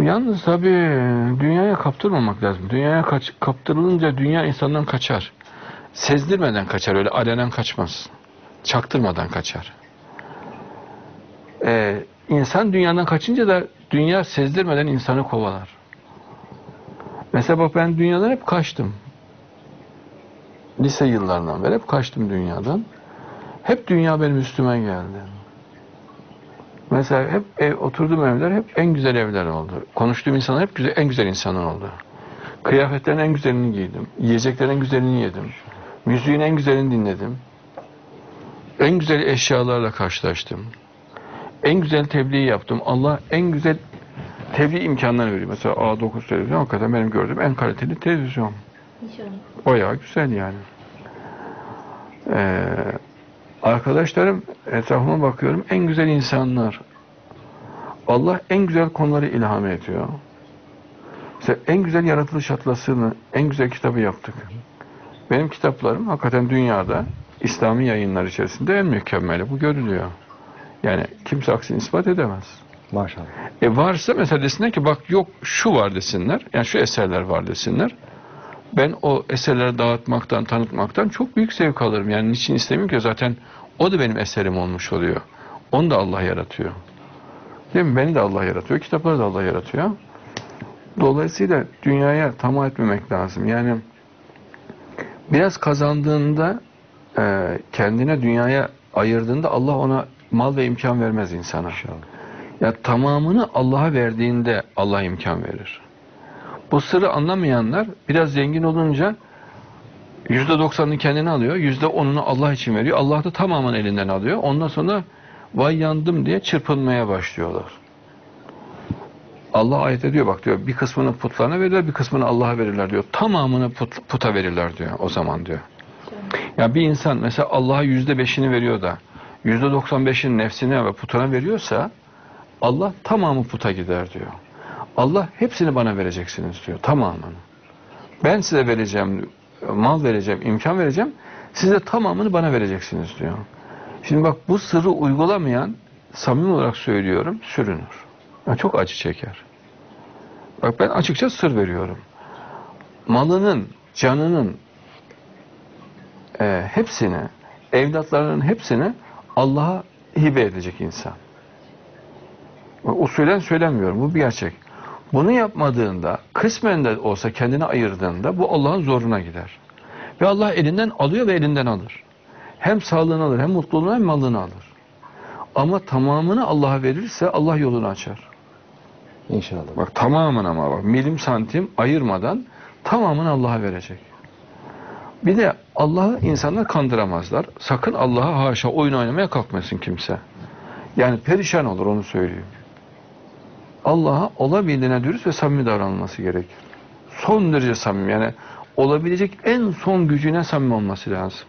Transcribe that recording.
Yalnız tabii dünyaya kaptırmamak lazım. Dünyaya kaç, kaptırılınca dünya insandan kaçar. Sezdirmeden kaçar, öyle alenen kaçmaz. Çaktırmadan kaçar. Ee, insan dünyadan kaçınca da dünya sezdirmeden insanı kovalar. Mesela ben dünyadan hep kaçtım. Lise yıllarından beri hep kaçtım dünyadan. Hep dünya benim üstüme geldi. Mesela hep ev, oturduğum evler hep en güzel evler oldu. Konuştuğum insanlar hep güzel, en güzel insanlar oldu. Kıyafetlerin en güzelini giydim. Yiyeceklerin en güzelini yedim. Müziğin en güzelini dinledim. En güzel eşyalarla karşılaştım. En güzel tebliği yaptım. Allah en güzel tebliğ imkanları veriyor. Mesela A9 televizyon hakikaten benim gördüğüm en kaliteli televizyon. İnşallah. Bayağı güzel yani. Ee, arkadaşlarım etrafıma bakıyorum en güzel insanlar. Allah en güzel konuları ilham ediyor. Mesela en güzel yaratılış atlasını, en güzel kitabı yaptık. Benim kitaplarım hakikaten dünyada İslami yayınlar içerisinde en mükemmeli. Bu görülüyor. Yani kimse aksini ispat edemez. Maşallah. E varsa mesela desinler ki bak yok şu var desinler. Yani şu eserler var desinler. Ben o eserleri dağıtmaktan, tanıtmaktan çok büyük zevk alırım. Yani niçin istemiyorum ki zaten o da benim eserim olmuş oluyor. Onu da Allah yaratıyor. Değil mi? Beni de Allah yaratıyor. Kitapları da Allah yaratıyor. Dolayısıyla dünyaya tamah etmemek lazım. Yani biraz kazandığında e, kendine dünyaya ayırdığında Allah ona mal ve imkan vermez insana. İnşallah. Ya tamamını Allah'a verdiğinde Allah imkan verir. Bu sırrı anlamayanlar biraz zengin olunca yüzde doksanını kendine alıyor, yüzde onunu Allah için veriyor. Allah da tamamını elinden alıyor. Ondan sonra vay yandım diye çırpınmaya başlıyorlar. Allah ayette diyor bak diyor bir kısmını putlarına verirler, bir kısmını Allah'a verirler diyor. Tamamını put, puta verirler diyor o zaman diyor. Ya bir insan mesela Allah'a yüzde beşini veriyor da yüzde doksan beşini nefsine ve putuna veriyorsa Allah tamamı puta gider diyor. Allah hepsini bana vereceksiniz diyor. Tamamını. Ben size vereceğim, mal vereceğim, imkan vereceğim. Siz de tamamını bana vereceksiniz diyor. Şimdi bak bu sırrı uygulamayan samimi olarak söylüyorum sürünür. Yani çok acı çeker. Bak ben açıkça sır veriyorum. Malının, canının e, hepsini, evlatlarının hepsini Allah'a hibe edecek insan. Usulen söylemiyorum. Bu bir gerçek. Bunu yapmadığında, kısmen de olsa kendini ayırdığında bu Allah'ın zoruna gider. Ve Allah elinden alıyor ve elinden alır. Hem sağlığını alır, hem mutluluğunu hem malını alır. Ama tamamını Allah'a verirse Allah yolunu açar. İnşallah. Bak tamamen ama bak milim santim ayırmadan tamamını Allah'a verecek. Bir de Allah'ı insanlar kandıramazlar. Sakın Allah'a haşa oyun oynamaya kalkmasın kimse. Yani perişan olur onu söyleyeyim. Allah'a olabildiğine dürüst ve samimi davranılması gerekir. Son derece samimi yani olabilecek en son gücüne samimi olması lazım.